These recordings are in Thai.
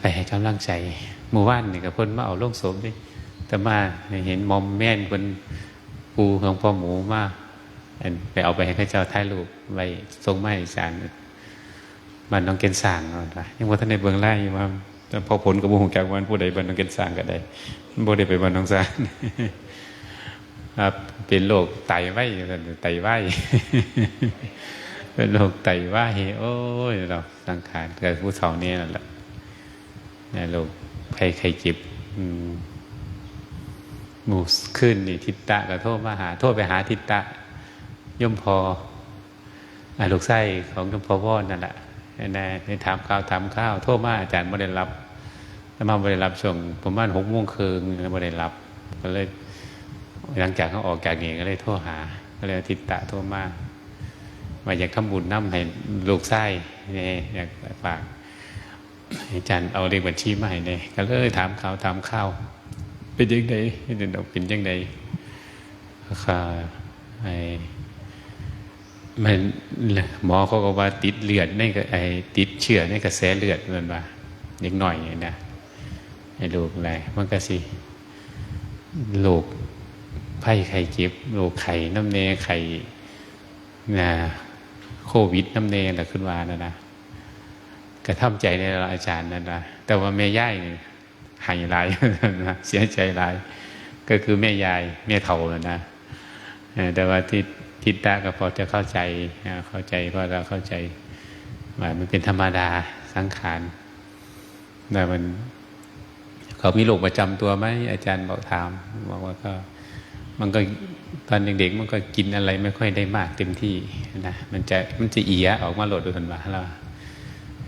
ไปให้กำลังใจหมู่บ้านนี่กับเพิ่นมาเอาลงศพดิแต่มาเห็นมอมแม่นเพิ่นปูของพ่อหมูมาไปเอาไปให้ข้าเจ้าถ่ายรูปไว้ทรงไม้สารบ้านน้องเกณฑ์สางเอาล่ะยังว่าท่านในเบื้องไล่อยู่ว่าแต่พอผลกับบุหงจากวันผู้ใดบ้านน้องเกณฑ์สางก็ได้บ่ได้ไปบ้านน้องสางครับเป็นโรคไตไว้ไตไว้เป็นโรคไตวายโอ้ยเราสังขารเกิดผู้เฒ่านี่นั่นแหละ นะโรคไข้ไข้เจ็บมหมูขึ้นนี่ทิตตะก็โทษมาหา โทษไปหาทิตตะย่อมพออลูกไส้ของย่อมพอว่อนั่นแหละนะไปถามข้าวถามข้าว โทษมาอาจารย์ไม่ได้รับแล้วมาไม่ได้รับช่วงประมาณหกโมงคืนไม่ได้รับ ก็เลยหลังจากเขาออกจากนี่ก็เลยโทรหา ก็เลยทิตตะโทรมาว่าอยากทำบุญน้ำให้ลูกไส้เนี่ยอยากฝาก อาจารย์เอาเลขบัญชีมาให้เนี่ยก็เลยถามเขาถามข้าวเป็นยังไงเป็นเป็นยังไงค่ะไอ้มันหมอเขาก็ว่าติดเลือดในก็ไอ้ติดเชื้อในกระแสเลือดมันว่าเล็กหน่อยนะให้ลูกอะไรมันก็สิลูกไข้ไข้เจ็บลูกไข่น้ำเนไข่นะโควิดน้ำเนแหละขึ้นมานะนะ ระทำใจในเราอาจารย์นั่นนะแต่ว่าแม่ย่ายนี่หายรายนะเสียใจราย ก็คือแม่ยายแม่เฒ่าแล้วนะแต่ว่าที่ทิตตะก็พอจะเข้าใจเข้าใจเพราะเราเข้าใจว่ามันเป็นธรรมดาสังขารแต่มันเขามีโรคประจำตัวไหมอาจารย์บอกถามบอกว่าก็มันก็ตอนเด็กๆมันก็กินอะไรไม่ค่อยได้มากเต็มที่นะมันจะมันจะเอียออกมาโหลดดูทันว่าเรา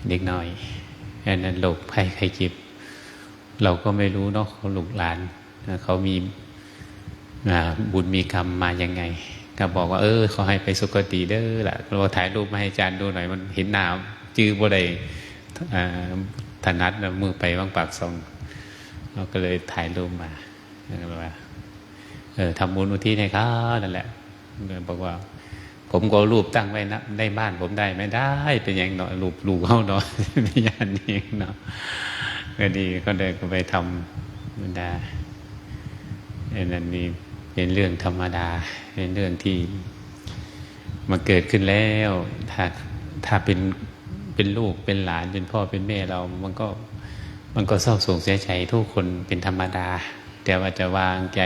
เด็กน้อยอันนั้นโรคภัยไข้เจ็บ เราก็ไม่รู้เนาะเขาลูกหลานเขามีบุญมีกรรมมายังไง ก็บอกว่า เออเขาให้ไปสุคติเด้อล่ะเราถ่ายรูปมาให้อาจารย์ดูหน่อยมันเห็นหนาวจื้อบ่ได้ถนัดมือไปว่างปากซองเราก็เลยถ่ายรูปมาแล้วก็ว่าเออทำบุญอุทิศให้เขานั่นแหละบอกว่า ผมก็รูปตั้งไว้นะได้บ้านผมได้ไม่ได้ เป็นอย่างเนาะรูปลูกเขาเนาะไม่ยานเองเนาะก็ดีก็เดินไปทำบรรดาอันนั้นนี่เป็นเรื่องธรรมดา เป็นเรื่องที่มาเกิดขึ้นแล้ว ถ้าถ้าเป็นเป็นลูกเป็นหลานเป็นพ่อเป็นแม่เรา มันก็มันก็เศร้าโศกเสียใจทุกคนเป็นธรรมดา แต่ว่าจะวางใจ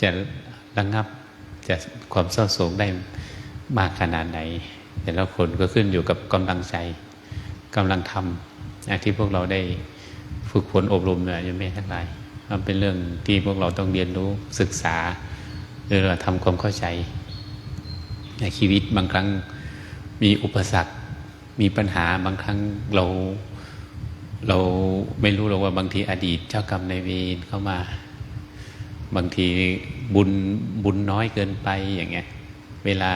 จะระงับจะความเศร้าโศกได้ มากขนาดไหน แต่ละคนก็ขึ้นอยู่กับกำลังใจกำลังทำที่พวกเราได้ฝึกฝนอบรมเนี่ยยังไม่ทั้งหลายมันเป็นเรื่องที่พวกเราต้องเรียนรู้ศึกษาหรือเราทำความเข้าใจ ในชีวิตบางครั้งมีอุปสรรค มีปัญหาบางครั้งเราเราไม่รู้หรอกว่าบางทีอดีตเจ้ากรรมนายเวรเข้ามา บางทีบุญบุญน้อยเกินไปอย่างเงี้ย เวลา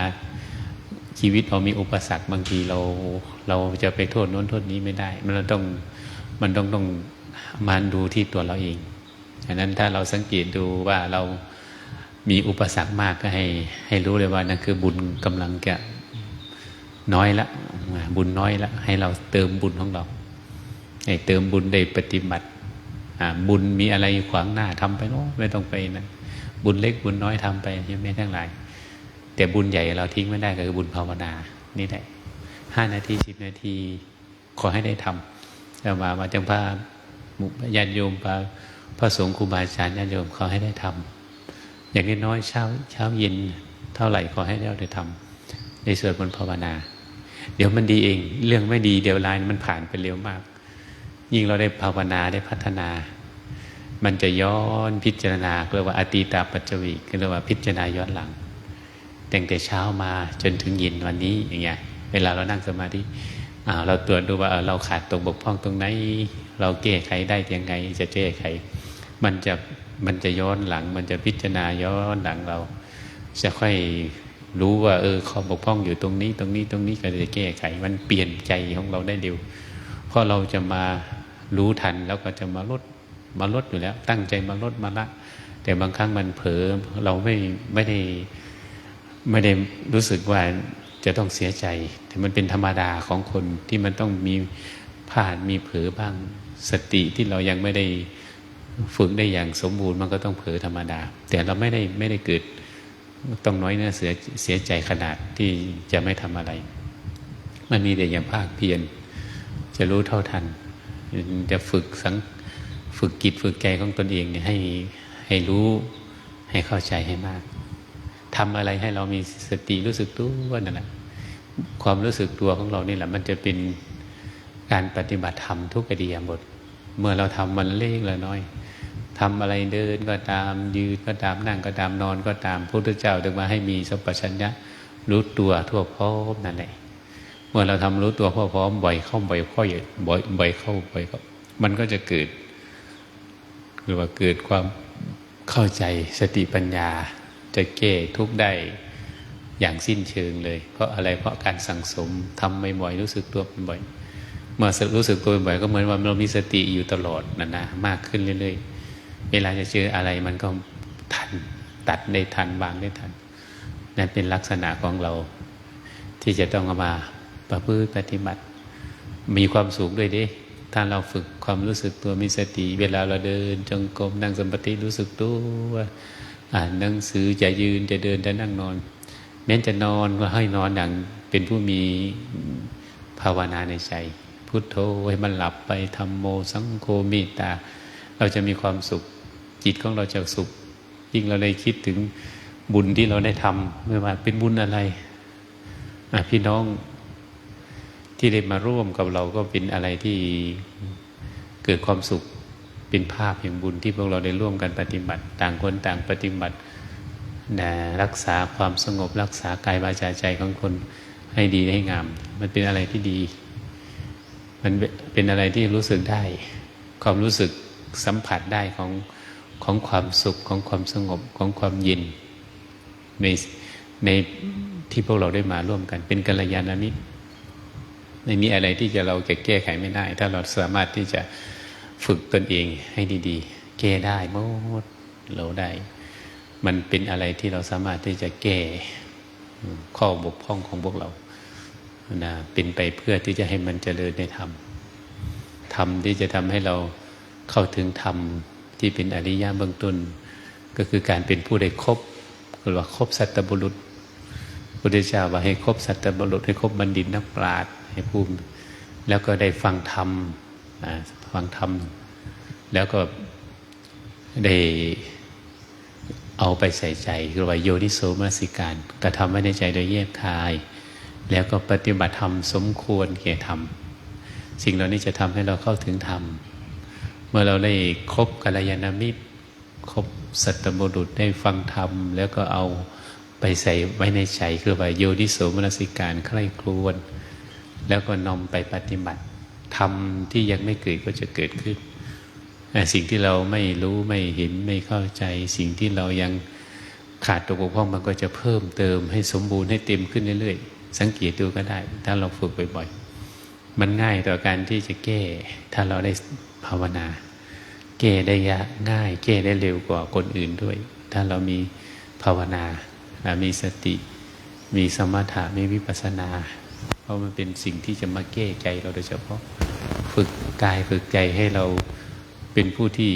ชีวิตเรามีอุปสรรคบางทีเราเราจะไปโทษโน้นโทษนี้ไม่ได้ มันต้องมันต้องต้องมาดูที่ตัวเราเองดังนั้นถ้าเราสังเกตดูว่าเรามีอุปสรรคมากก็ให้ให้รู้เลยว่านั่นคือบุญกำลังจะน้อยละบุญน้อยละให้เราเติมบุญของเราให้เติมบุญได้ปฏิบัติบุญมีอะไรขวางหน้าทำไปโน้ไม่ต้องไปนะบุญเล็กบุญน้อยทำไปยังไม่ทั้งหลาย แต่บุญใหญ่เราทิ้งไม่ได้ก็คือบุญภาวนา นี่แหละห้านาทีสิบนาที ขอให้ได้ทำแล้วมามาจังพาญาติโยมพาพระสงฆ์ครูบาอาจารย์ญาติโยมขอให้ได้ทำอย่างน้อยเช้าเช้าเย็นเท่าไหร่ขอให้เราได้ทำในส่วนบนภาวนา เดี๋ยวมันดีเอง เรื่องไม่ดีเดี๋ยวลายมันผ่านไปเร็วมาก ยิ่งเราได้ภาวนาได้พัฒนา มันจะย้อนพิจารณาเรียกว่าอตีตาปัจจวีเรียกว่าพิจารณาย้อนหลัง ตั้งแต่เช้ามาจนถึงเย็นวันนี้อย่างเงี้ยเวลาเรานั่งสมาธิเราตรวจดูว่าเราขาดตรงบกพร่องตรงไหน เราแก้ไขได้ยังไง จะแก้ไข มันจะมันจะย้อนหลัง มันจะพิจารณาย้อนหลังเรา จะค่อยรู้ว่า เออข้อบกพร่องอยู่ตรงนี้ ตรงนี้ตรงนี้ก็จะแก้ไข มันเปลี่ยนใจของเราได้เร็วเพราะเราจะมารู้ทันแล้วก็จะมาลดมาลดอยู่แล้ว ตั้งใจมาลดมาละ แต่บางครั้งมันเผลอเราไม่ไม่ได้ ไม่ได้รู้สึกว่าจะต้องเสียใจ แต่มันเป็นธรรมดาของคนที่มันต้องมีพลาดมีเผลอบ้างสติที่เรายังไม่ได้ฝึกได้อย่างสมบูรณ์มันก็ต้องเผลอธรรมดา แต่เราไม่ได้ไม่ได้เกิดต้องน้อยเนื้อเสียเสียใจขนาดที่จะไม่ทำอะไร มันมีแต่อย่างภาคเพียรจะรู้เท่าทัน จะฝึกสังฝึกกิจฝึกใจของตนเองเนี่ยให้ให้รู้ให้เข้าใจให้มาก ทำอะไรให้เรามีสติรู้สึกตัวนั่นแหละความรู้สึกตัวของเรานี่แหละ มันจะเป็นการปฏิบัติธรรมทุกอดียบท เมื่อเราทำมันเล็กละน้อยทำอะไรเดินก็ตามยืนก็ตามนั่งก็ตามนอนก็ตามพระพุทธเจ้าถึงมาให้มีสัพพัญญะรู้ตัวทั่วพร้อมนั่นแหละเมื่อเราทำรู้ตัวทั่วพร้อมบ่อยเข้าบ่อยเข้าบ่อยบ่อยเข้าบ่อยเข้ามันก็จะเกิด หรือว่าเกิดความเข้าใจสติปัญญา จะแก้ทุกได้อย่างสิ้นเชิงเลย เพราะอะไรเพราะการสั่งสมทำบ่อยๆรู้สึกตัวบ่อยเมื่อรู้สึกตัวบ่อยก็เหมือนว่าเรามีสติอยู่ตลอดนะนะมากขึ้นเรื่อยๆ เวลาจะเจออะไรมันก็ทันตัดได้ทันวางได้ทันนั่นเป็นลักษณะของเรา ที่จะต้องเอามาประพฤติปฏิบัติ มีความสุขด้วยดิถ้าเราฝึกความรู้สึกตัวมีสติ เวลาเราเดินจงกรมนั่งสมาธิรู้สึกตัว อ่านหนังสือจะยืนจะเดินจะนั่งนอน แม้จะนอนก็ให้นอนอย่างเป็นผู้มีภาวนาในใจพุทโธให้มันหลับไปทำโมสังโฆเมตตา เราจะมีความสุข จิตของเราจะสุข ยิ่งเราได้คิดถึงบุญที่เราได้ทำไม่ว่าเป็นบุญอะไรพี่น้องที่ได้มาร่วมกับเราก็เป็นอะไรที่เกิดความสุข เป็นภาพแห่งบุญที่พวกเราได้ร่วมกันปฏิบัติ ต่างคนต่างปฏิบัตินะรักษาความสงบรักษากายวาจาใจของคนให้ดีให้งาม มันเป็นอะไรที่ดี มันเป็นอะไรที่รู้สึกได้ ความรู้สึกสัมผัสได้ของของความสุขของความสงบของความเย็นในในที่พวกเราได้มาร่วมกัน เป็นกัลยาณมิตรไม่มีอะไรที่จะเราจะแก้ไขไม่ได้ ถ้าเราสามารถที่จะ ฝึกตนเองให้ดีๆ แก้ได้หมดเราได้ มันเป็นอะไรที่เราสามารถที่จะแก้ข้อบกพร่องของพวกเรานะเป็นไปเพื่อที่จะให้มันเจริญในธรรมธรรมที่จะทำให้เราเข้าถึงธรรมที่เป็นอริยะเบื้องต้น ก็คือการเป็นผู้ได้ครบหรือว่าครบสัตบุรุษพุทธเจ้าว่าให้ครบสัตบุรุษให้ครบบัณฑิตนักปราชญ์ให้ภูมิแล้วก็ได้ฟังธรรม ฟังธรรม แล้วก็ได้เอาไปใส่ใจคือว่าโยนิโสมนสิการกระทำไว้ในใจโดยแยบคาย แล้วก็ปฏิบัติธรรมสมควรแก่ธรรม สิ่งเหล่านี้จะทำให้เราเข้าถึงธรรม เมื่อเราได้ครบกัลยาณมิตรครบสัตบุรุษได้ฟังธรรม แล้วก็เอาไปใส่ไว้ในใจคือว่าโยนิโสมนสิการใคร่ครวญแล้วก็นำไปปฏิบัติ ทำที่ยังไม่เกิดก็จะเกิดขึ้น สิ่งที่เราไม่รู้ไม่เห็นไม่เข้าใจ สิ่งที่เรายังขาดตัวบกพร่องมันก็จะเพิ่มเติมให้สมบูรณ์ให้เต็มขึ้นเรื่อยๆ สังเกตดูก็ได้ ถ้าเราฝึกบ่อยๆ มันง่ายต่อการที่จะแก้ ถ้าเราได้ภาวนา แก้ได้ยากง่าย แก้ได้เร็วกว่าคนอื่นด้วย ถ้าเรามีภาวนา มีสติ มีสมถะมีวิปัสสนา เพราะมันเป็นสิ่งที่จะมาแก้ใจเราโดยเฉพาะ ฝึกกายฝึกใจให้เราเป็นผู้ที่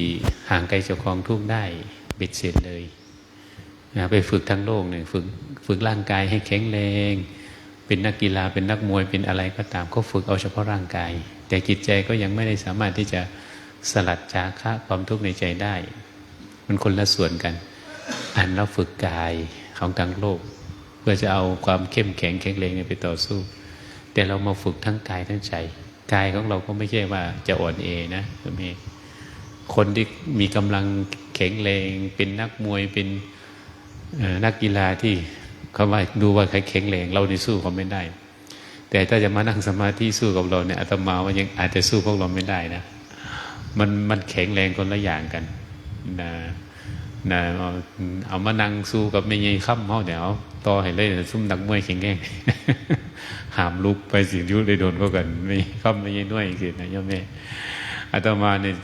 ห่างไกลจากความทุกข์ได้เบ็ดเสร็จเลยนะไปฝึกทั้งโลกเนี่ยฝึกฝึกร่างกายให้แข็งแรง เป็นนักกีฬาเป็นนักมวยเป็นอะไรก็ตาม ก็ฝึกเอาเฉพาะร่างกาย แต่จิตใจก็ยังไม่ได้สามารถที่จะสลัดจาคะความทุกข์ในใจได้ มันคนละส่วนกัน อันเราฝึกกายของทางโลก เพื่อจะเอาความเข้มแข็งแข็งแรงไปต่อสู้ แต่เรามาฝึกทั้งกายทั้งใจกายของเราก็ไม่ใช่ว่าจะอ่อนเอนะคุณเมคนที่มีกำลังแข็งแรงเป็นนักมวยเป็นนักกีฬาที่เขาว่าดูว่าใครแข็งแรงเราได้สู้เขาไม่ได้ แต่ถ้าจะมานั่งสมาธิสู้กับเราเนี่ยอาตมาว่ายังอาจจะสู้พวกเราไม่ได้นะ มันมันแข็งแรงคนละอย่างกันนะ นะเอามานั่งสู้กับไม่ยัยค่ำเขาเดี๋ยวต่อให้เลยซุ่มนักมวยแข็งแรงหามลุกไปสิยุได้โดนเขากันไม่ค่ำไม่ยัยน้อยสินะย่อมแม่อาตมาเนี่ย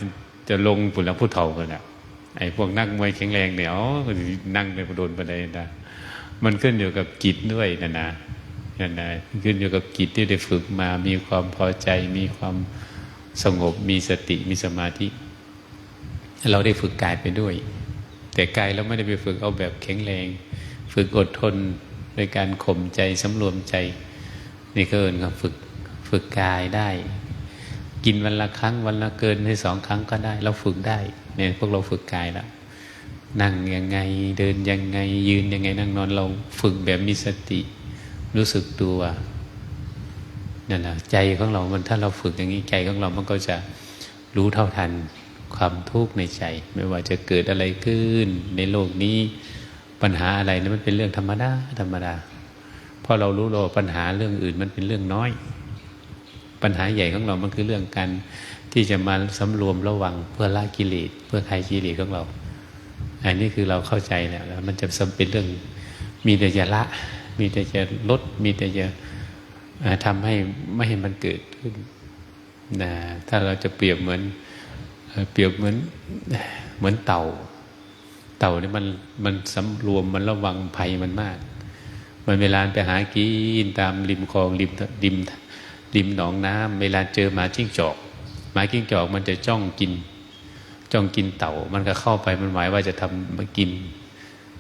จะลงปุ่นล้วผู้เฒ่ากันอะไอ้พวกนักมวยแข็งแรงเนี่ยอ๋อนั่งไปโดนไปเลยนะมันขึ้นอยู่กับจิตด้วยนะนะนั่นนะขึ้นอยู่กับจิตที่ได้ฝึกมา มีความพอใจ มีความสงบ มีสติ มีสมาธิ เราได้ฝึกกายไปด้วย แต่กายเราไม่ได้ไปฝึกเอาแบบแข็งแรง ฝึกอดทนโดยการข่มใจสำรวมใจ นี่ก็เอินครับฝึกฝึกกายได้ กินวันละครั้งวันละเกินในสองครั้งก็ได้ เราฝึกได้เนี่ยพวกเราฝึกกายแล้วนั่งยังไงเดินยังไงยืนยังไงนั่งนอนเราฝึกแบบมีสติ รู้สึกตัวนั่นแหละใจของเรามันถ้าเราฝึกอย่างนี้ใจของเรามันก็จะรู้เท่าทัน ความทุกข์ในใจ ไม่ว่าจะเกิดอะไรขึ้น ในโลกนี้ปัญหาอะไรนะมันเป็นเรื่องธรรมดาธรรมดาพอเรารู้เราปัญหาเรื่องอื่นมันเป็นเรื่องน้อย ปัญหาใหญ่ของเรามันคือเรื่องการที่จะมาสำรวมระวังเพื่อละกิเลสเพื่อคลายกิเลสของเรา อันนี้คือเราเข้าใจแล้วแล้วมันจะสำเป็นเรื่องมีแต่จะละ มีแต่จะลด มีแต่จะทำให้ไม่ให้มันเกิดขึ้นนะถ้าเราจะเปรียบเหมือน เปรียบเหมือนเหมือนเต่า เต่านี่มันมันสำรวมมันระวังภัยมันมาก มันเวลาไปหากินตามริมคลองริมริมริมหนองน้ำเวลาเจอหมาจิ้งจอกหมาจิ้งจอกมันจะจ้องกิน จ้องกินเต่า มันก็เข้าไปมันหมายว่าจะทำมากิน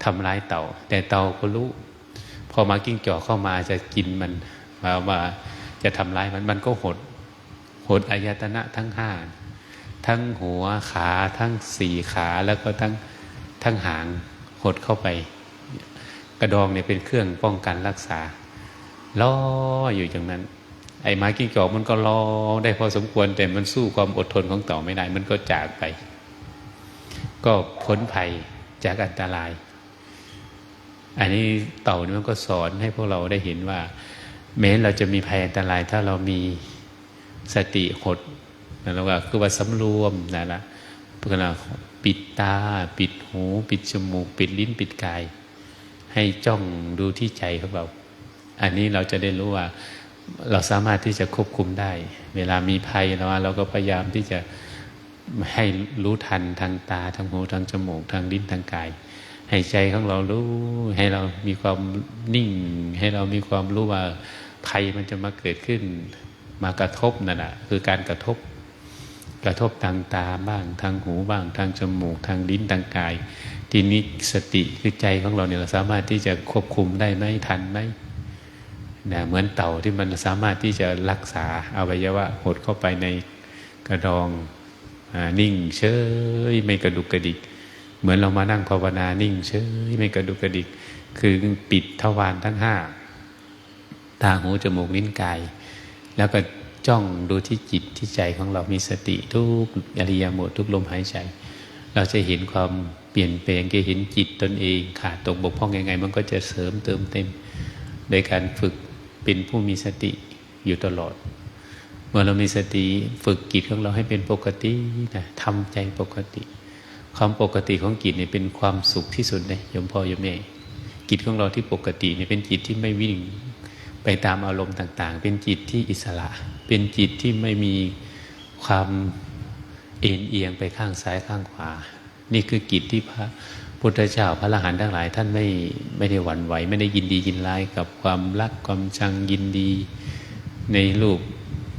ทำร้ายเต่า แต่เต่าก็รู้พอหมาจิ้งจอกเข้ามาจะกินมันมาว่าจะทำร้ายมันมันก็หดหดอายตนะทั้งห้า ทั้งหัวขาทั้งสี่ขาแล้วก็ทั้งทั้งหางหดเข้าไป กระดองเนี่ยเป็นเครื่องป้องกันรักษาล่ออยู่อย่างนั้น ไอ้ม้กิ้งจอกมันก็รอได้พอสมควรแต่มันสู้ความอดทนของเต่าไม่ได้ มันก็จากไป ก็พ้นภัยจากอันตราย อันนี้เต่านี่มันก็สอนให้พวกเราได้เห็นว่า แม้เราจะมีภัยอันตรายถ้าเรามีสติหด นั่นแหละคือว่าสำรวมนั่นแหละพื่อเราปิดตา ปิดหู ปิดจมูก ปิดลิ้นปิดกาย ให้จ้องดูที่ใจของเรา อันนี้เราจะได้รู้ว่า เราสามารถที่จะควบคุมได้ เวลามีภัยเราเราก็พยายามที่จะให้รู้ทันทางตาทางหูทางจมูกทางลิ้นทางกาย ให้ใจของเรารู้ ให้เรามีความนิ่ง ให้เรามีความรู้ว่าภัยมันจะมาเกิดขึ้น มากระทบนั่นแหะคือการกระทบ กระทบทางตาบ้างทางหูบ้างทางจมูก ทางลิ้นทางกาย ทีนี้สติคือใจของเราเนี่ยเราสามารถที่จะควบคุมได้ไหมทันไหมนะเหมือนเต่าที่มันสามารถที่จะรักษาอวัยวะหดเข้าไปในกระดองอนิ่งเฉยไม่กระดุกกระดิก เหมือนเรามานั่งภาวนานิ่งเฉยไม่กระดุกกระดิก คือปิดทวารทั้งห้าตาหูจมูกลิ้นกาย แล้วก็ จ้องดูที่จิตที่ใจของเรามีสติทุกอริยาหมดทุกลมหายใจ เราจะเห็นความเปลี่ยนแปลงจะเห็นจิตตนเองขาดตกบกพร่องยังไง มันก็จะเสริมเติมเต็ม โดยการฝึกเป็นผู้มีสติอยู่ตลอด เมื่อเรามีสติฝึกจิตของเราให้เป็นปกตินะทำใจปกติ ความปกติของจิตเนี่ยเป็นความสุขที่สุดเลยยมพ่อยมแม่จิตของเราที่ปกติเนี่ยเป็นจิตที่ไม่วิ่งไปตามอารมณ์ต่าง ๆ เป็นจิตที่อิสระ เป็นจิตที่ไม่มีความเอ็นเอียงไปข้างซ้ายข้างขวา นี่คือกิจที่พระพุทธเจ้าพระอรหันต์ทั้งหลาย ท่านไม่ไม่ได้หวั่นไหว ไม่ได้ยินดียินร้ายกับความรักความชังยินดี ในรูป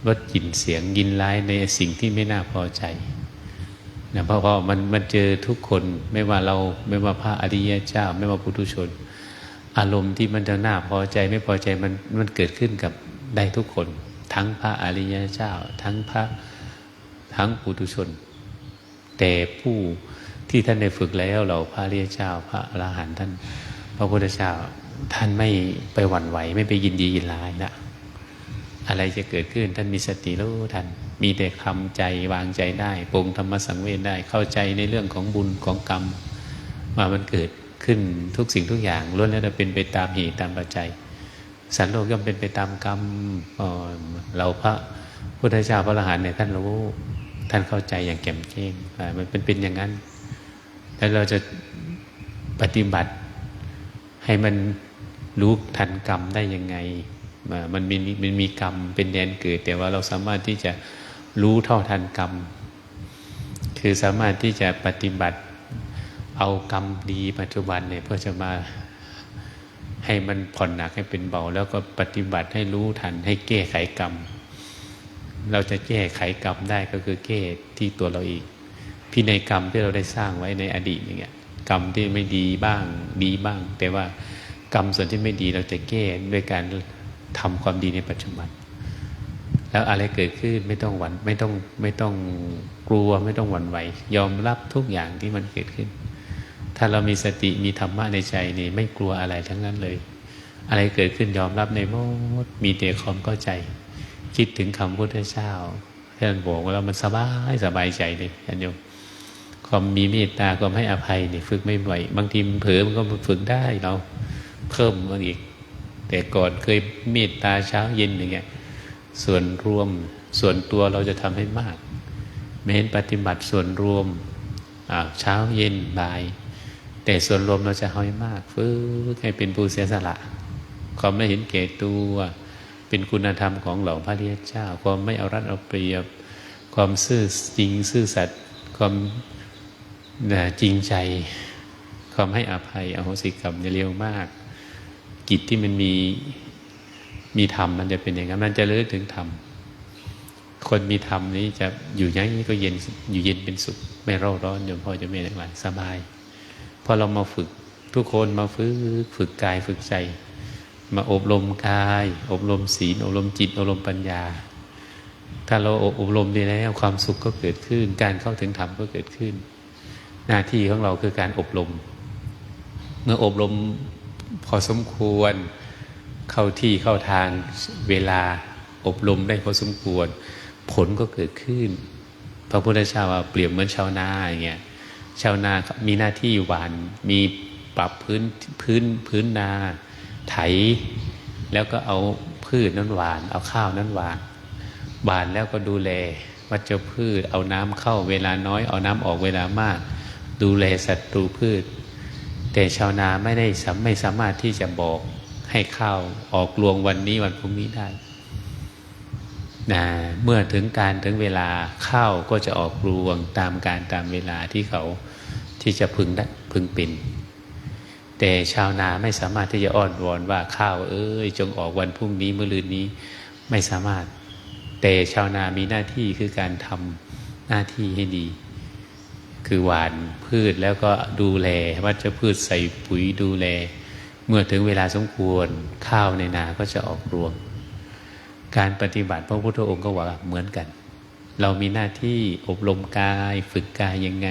รสกลิ่นเสียงยินร้ายในสิ่งที่ไม่น่าพอใจนะเพราะว่ามันมันเจอทุกคนไม่ว่าเราไม่ว่าพระอริยเจ้า ไม่ว่าปุถุชน อารมณ์ที่มันจะน่าพอใจไม่พอใจมันมันเกิดขึ้นกับได้ทุกคน ทั้งพระอริยเจ้า ทั้งพระทั้งปุถุชน แต่ผู้ที่ท่านได้ฝึกแล้วเราพระเรียเจ้า พระอรหันต์ท่าน พระพุทธเจ้าท่านไม่ไปหวั่นไหวไม่ไปยินดียินร้ายนะอะไรจะเกิดขึ้นท่านมีสติรู้ทัน มีแต่คำใจวางใจได้ปรงธรรมสังเวชได้เข้าใจในเรื่องของบุญของกรรมว่ามันเกิดขึ้นทุกสิ่งทุกอย่างล้วนแล้วจะเป็นไปตามเหตุตามปัจจัย สันโลกย่อมเป็นไปตามกรรมเราพระพุทธเจ้าพระอรหันต์เนี่ยท่านรู้ท่านเข้าใจอย่างแก่มแจ้งมันเป็นเป็นอย่างนั้น แล้วเราจะปฏิบัติให้มันรู้ทันกรรมได้ยังไง มันมีมันมีกรรมเป็นแดนเกิด แต่ว่าเราสามารถที่จะรู้เท่าทันกรรม คือสามารถที่จะปฏิบัติเอากรรมดีปัจจุบันเนี่ยเพื่อจะมา ให้มันผ่อนหนักให้เป็นเบา แล้วก็ปฏิบัติให้รู้ทันให้แก้ไขกรรม เราจะแก้ไขกรรมได้ก็คือแก้ที่ตัวเราเองพินัยกรรมที่เราได้สร้างไว้ในอดีตอย่างเงี้ยกรรมที่ไม่ดีบ้างดีบ้าง แต่ว่ากรรมส่วนที่ไม่ดีเราจะแก้ด้วยการทำความดีในปัจจุบัน แล้วอะไรเกิดขึ้นไม่ต้องหวั่นไม่ต้องไม่ต้องกลัวไม่ต้องหวั่นไหวยอมรับทุกอย่างที่มันเกิดขึ้น ถ้าเรามีสติมีธรรมะในใจนี่ไม่กลัวอะไรทั้งนั้นเลย อะไรเกิดขึ้นยอมรับในมดมีแต่ความเข้าใจ คิดถึงคำพุทธเจ้าท่านบอกว่าเรามันสบายสบายใจเลยท่านโยมความมีเมตตาความให้อภัยนี่ฝึกไม่ไหวบางทีมันเผลอมันก็ฝึกได้เราเพิ่มมันอีก แต่ก่อนเคยเมตตาเช้าเย็นอย่างเงี้ยส่วนรวมส่วนตัวเราจะทำให้มากไม่เห็นปฏิบัติส่วนรวมเช้าเย็นบ่าย แต่ส่วนรวมเราจะห้อยมากฝึกให้เป็นผู้เสียสละ ความไม่เห็นแก่ตัวเป็นคุณธรรมของเหล่าพระเรียเจ้า ความไม่เอารัดเอาเปรียบ ความซื่อจริงซื่อสัตย์ความจริงใจ ความให้อภัยอโหสิกรรมเนี่ยเร็วมากกิจที่มันมีมีธรรมมันจะเป็นอย่างนั้นมันจะเลือกถึงธรรมคนมีธรรมนี้จะอยู่อย่างนี้ก็เย็นอยู่เย็นเป็นสุข ไม่ร้อนร้อนโยมพ่อจะไม่ได้หลายสบาย พอเรามาฝึกทุกคนมาฝึกฝึกกายฝึกใจ มาอบรมกาย อบรมศีล อบรมจิต อบรมปัญญา ถ้าเราอบรมดีแล้วความสุขก็เกิดขึ้น การเข้าถึงธรรมก็เกิดขึ้น หน้าที่ของเราคือการอบรม เมื่ออบรมพอสมควรเข้าที่เข้าทางเวลาอบรมได้พอสมควร ผลก็เกิดขึ้น พระพุทธเจ้าเปรียบเหมือนชาวนาอย่างเงี้ย ชาวนามีหน้าที่หวาน มีปรับพื้นพื้นพื้นนาไถ แล้วก็เอาพืชนั้นหวาน เอาข้าวนั้นหวานหวานแล้วก็ดูแลวัชพืช เอาน้ำเข้าเวลาน้อย เอาน้ำออกเวลามาก ดูแลศัตรูพืช แต่ชาวนาไม่ได้ไม่สามารถที่จะบอกให้ข้าวออกรวงวันนี้วันพรุ่งนี้ได้ นะเมื่อถึงการถึงเวลาข้าวก็จะออกรวงตามการตามเวลาที่เขาที่จะพึงได้พึงเป็นแต่ชาวนาไม่สามารถที่จะอ้อนวอนว่าข้าวเอ้ยจงออกวันพรุ่งนี้เมื่อลืนนี้ไม่สามารถ แต่ชาวนามีหน้าที่คือการทำหน้าที่ให้ดี คือหวานพืชแล้วก็ดูแลวัชพืชใส่ปุ๋ยดูแล เมื่อถึงเวลาสมควรข้าวในนาก็จะออกรวง การปฏิบัติพระพุทธองค์ก็ว่าเหมือนกัน เรามีหน้าที่อบรมกาย ฝึกกายยังไง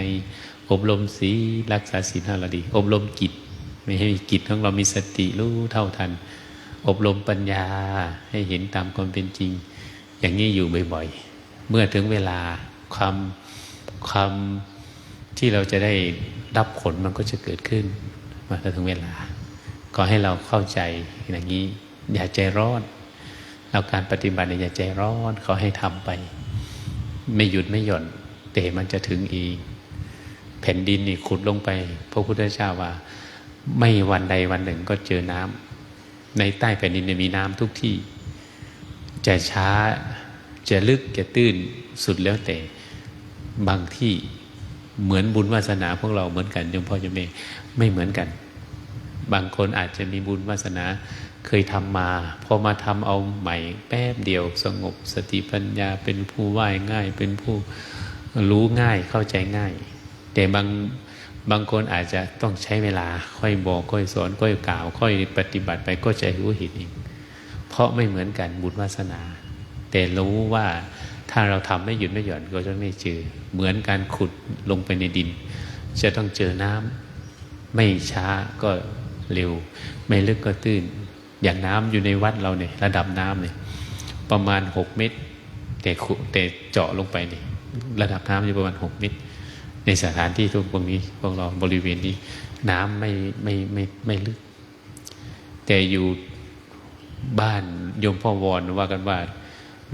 อบรมสีรักษาศีลห้าเราดี อบรมจิตไม่ให้จิตของเรามีสติรู้เท่าทัน อบรมปัญญาให้เห็นตามความเป็นจริง อย่างนี้อยู่บ่อยๆ เมื่อถึงเวลาความความที่เราจะได้รับผลมันก็จะเกิดขึ้นมาถึงเวลา ก็ให้เราเข้าใจอย่างนี้ อย่าใจร้อน เราการปฏิบัติอย่าใจร้อนเขาให้ทำไป ไม่หยุดไม่หย่อนแต่มันจะถึงเองแผ่นดินนี่ขุดลงไป พระพุทธเจ้าว่า ไม่วันใดวันหนึ่งก็เจอน้ำในใต้แผ่นดินมีน้ำทุกที่ จะช้าจะลึกจะตื้นสุดแล้วแต่บางที่เหมือนบุญวาสนาพวกเราเหมือนกันยมพ่อจะไม่ไม่เหมือนกัน บางคนอาจจะมีบุญวาสนา เคยทำมา พอมาทำเอาใหม่แป๊บเดียวสงบสติปัญญาเป็นผู้ไหวง่าย เป็นผู้รู้ง่ายเข้าใจง่าย แต่บางบางคนอาจจะต้องใช้เวลาค่อยบอกค่อยสอนค่อยกล่าว ค่อยปฏิบัติไปก็จะรู้เห็นเองเพราะไม่เหมือนกันบุญวาสนา แต่รู้ว่าถ้าเราทำไม่หยุดไม่หย่อนก็จะไม่เจอ เหมือนการขุดลงไปในดิน จะต้องเจอน้ำไม่ช้าก็เร็ว ไม่ลึกก็ตื้น อย่างน้ำอยู่ในวัดเราเนี่ยระดับน้ำเนี่ยประมาณหกเมตร แต่แต่เจาะลงไปเนี่ยระดับน้ำอยู่ประมาณหกเมตร ในสถานที่ทุกพวกนี้พวกเราบริเวณนี้ น้ำไม่ไม่ไม่ไม่ลึก แต่อยู่บ้านโยมพ่อวอนว่ากันว่า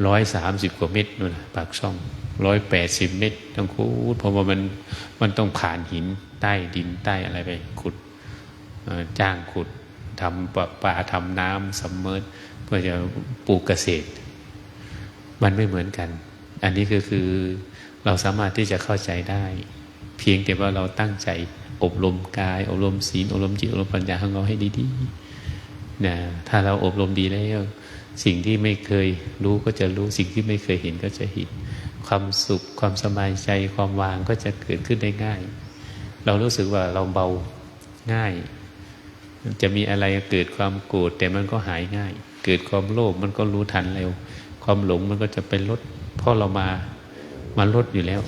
ร้อยสามสิบกว่าเมตรนู่นปากช่องร้อยแปดสิบเมตรทั้งคูดเพราะว่ามันมันต้องผ่านหินใต้ดินใต้อะไรไปขุดจ้างขุด ทำป่าทำน้ำสมเมอร์เพื่อจะปลูกเกษตร มันไม่เหมือนกัน อันนี้ก็คือเราสามารถที่จะเข้าใจได้ เพียงแต่ว่าเราตั้งใจอบรมกาย อบรมศีลอบรมจิตอบรมปัญญาของเราให้ดีๆนะถ้าเราอบรมดีแล้วสิ่งที่ไม่เคยรู้ก็จะรู้สิ่งที่ไม่เคยเห็นก็จะเห็น ความสุขความสบายใจความวางก็จะเกิดขึ้นได้ง่าย เรารู้สึกว่าเราเบาง่าย จะมีอะไรเกิดความโกรธแต่มันก็หายง่าย เกิดความโลภมันก็รู้ทันเร็ว ความหลงมันก็จะไปลดเพราะเรามามาลดอยู่แล้ว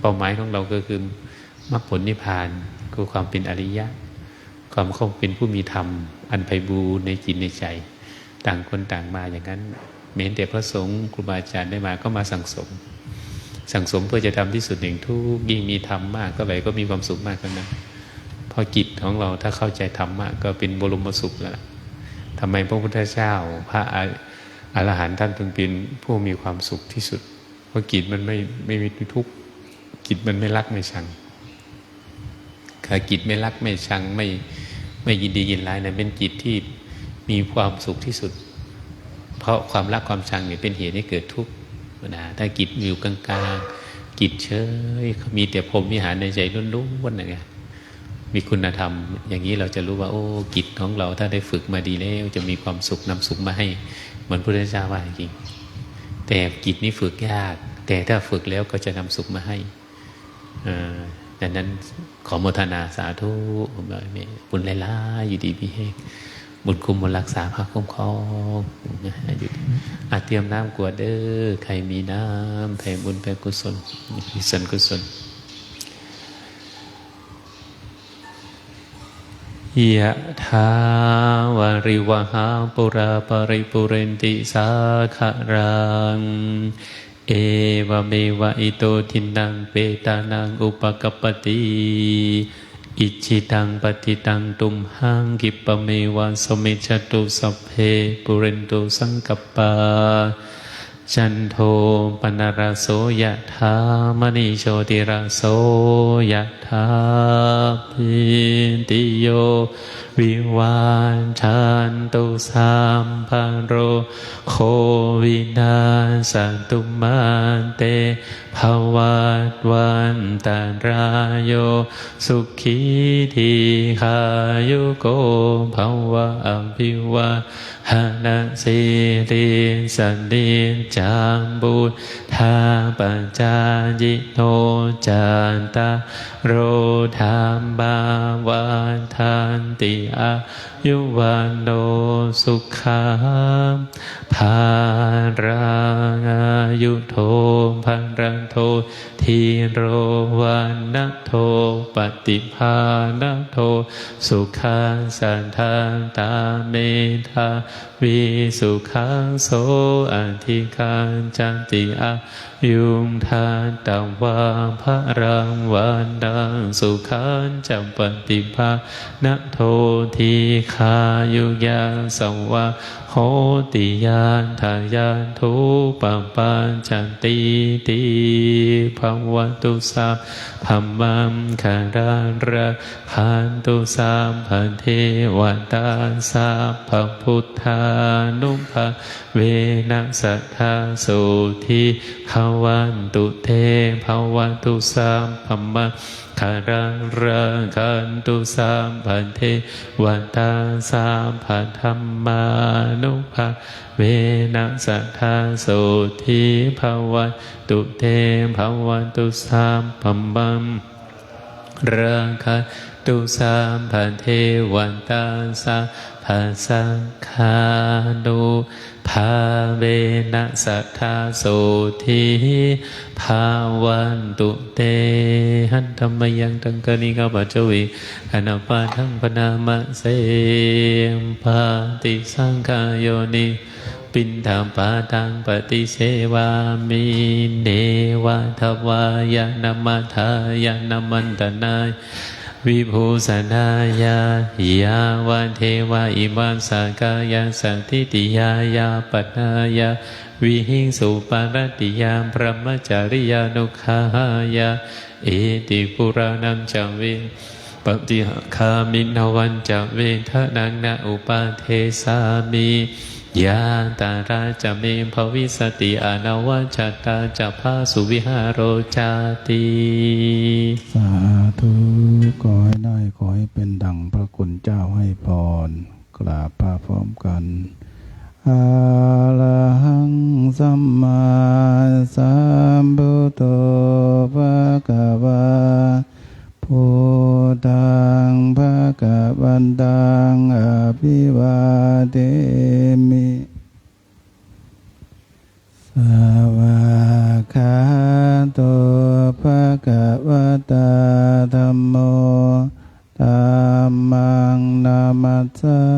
เป้าหมายของเราก็คือมรรคผลนิพพานคือความเป็นอริยะ ความเขาเป็นผู้มีธรรม อันไพบูรในจิตในใจ ต่างคนต่างมาอย่างนั้นเม้นแต่พระสงฆ์ครูบาอาจารย์ได้มาก็มาสั่งสม สั่งสมเพื่อจะทำที่สุดหนึ่งทุกยิ่งมีธรรมมากก็ไหลก็มีความสุขมากกันนะ พอจิตของเราถ้าเข้าใจธรรมะก็เป็นบรมสุขแล้วทำไมพระพุทธเจ้า พระอรหันต์ท่านจึงเป็นผู้มีความสุขที่สุด เพราะจิตมันไม่ไม่มีทุกข์จิตมันไม่รักไม่ชังขาจิตไม่รักไม่ชังไม่ไม่ยินดียินร้ายนะเป็นจิตที่มีความสุขที่สุด เพราะความรักความชังเนี่ยเป็นเหตุให้เกิดทุกข์นะถ้าจิตอยู่กลางๆจิตเฉยมีแต่พรมวิหารในใจล้วนๆนะไง มีคุณธรรม อย่างนี้เราจะรู้ว่า โอ้จิตของเราถ้าได้ฝึกมาดีแล้วจะมีความสุขนำสุขมาให้เหมือนพระพุทธเจ้าว่าจริงแต่จิตนี้ฝึกยาก แต่ถ้าฝึกแล้วก็จะนำสุขมาให้ดังนั้นขอโมทนาสาธุบุญไล่ๆอยู่ดีพี่เฮกบุญคุมบุญรักษาพระคุ้มครองอยู่อาเตรียมน้ำกวดเด้อใครมีน้ำแผ่บุญแผ่กุศลมีส่วนกุศล ยะทาวาริวหาปุราปริปุเรนติสาขะรัง เอวเมวะอิโตทินังเปตานังอุปกปปติอิจิตังปฏิตังตุมหังกิปเมวะสมิจตุสัพเพปุเรนตุสังกปปา จันโทปนรโสยะธามณิโชติรโสยะธาพิติโย วิวานชันตุสามพันโรโควินาสันตุมาเตภวัตวันตารายโยสุขีทีขายุโกภวะอภิวะหานาสิริสันติจามบุตทาปัญจายิโนจันตาโรธามบาวานทันติอายุวันโนสุขังภารังอายุโทพัรันโท ทีโรวันนโทปฏิภาณโท สุขังสันทานตาเมธาวิสุขังโสอันทิคันจันติอา ยุงทานตังวาพระรังวันดังสุขันจัมปฏิภาณโททีคายุยาสังวาโหติยานทายานทุปัมปัญจันติติภาวันตุสาพัมมัมคาราระพันตุสามพันเทวตาสาพพุทธานุภาเวนัสัทธาสุทีภาวันตุเทภาวันตุสามพัมมะคารังรังคันตุสามพันเทวันตาสามพันธรรมานุภาเวนัสัทธาโสทีภาวันตุเทภาวันตุสามพัมมัม รังคันตุสามพันเทวันตาสาภาสังคานุภาเวนัสัทธาโสทีภาวันตุเตหันธรรมยังตังกนิกาปัจจวิอนาปาทังปนามะเสมปาติสังขายโยนิ ปินธรรมปาตังปฏิเสวามิเนวะทวายนามัทายานามันตนายวิภูสนายายาวันเทวาอิมังสากายสันทิติยายาปนายาวิหิงสุปารติยามพระมจริยานุขายาเอติปุรานังจังเวปฏิคามินวันจัเวทนังนาอุปาเทสามี ยาตาราจะเมภวิสติอนาวจัตตาจะพาสุวิหารโรจาติสาธุขอให้ได้ขอให้เป็นดังพระคุณเจ้าให้พร กราบพระพร้อมกันอะระหังสัมมาสัมพุทโธภะคะวา พุทธังภะกะวันตังอภิวาเทมิสวาคาโตภะกะวะตาธรรมโมธรรมังนามัสสะ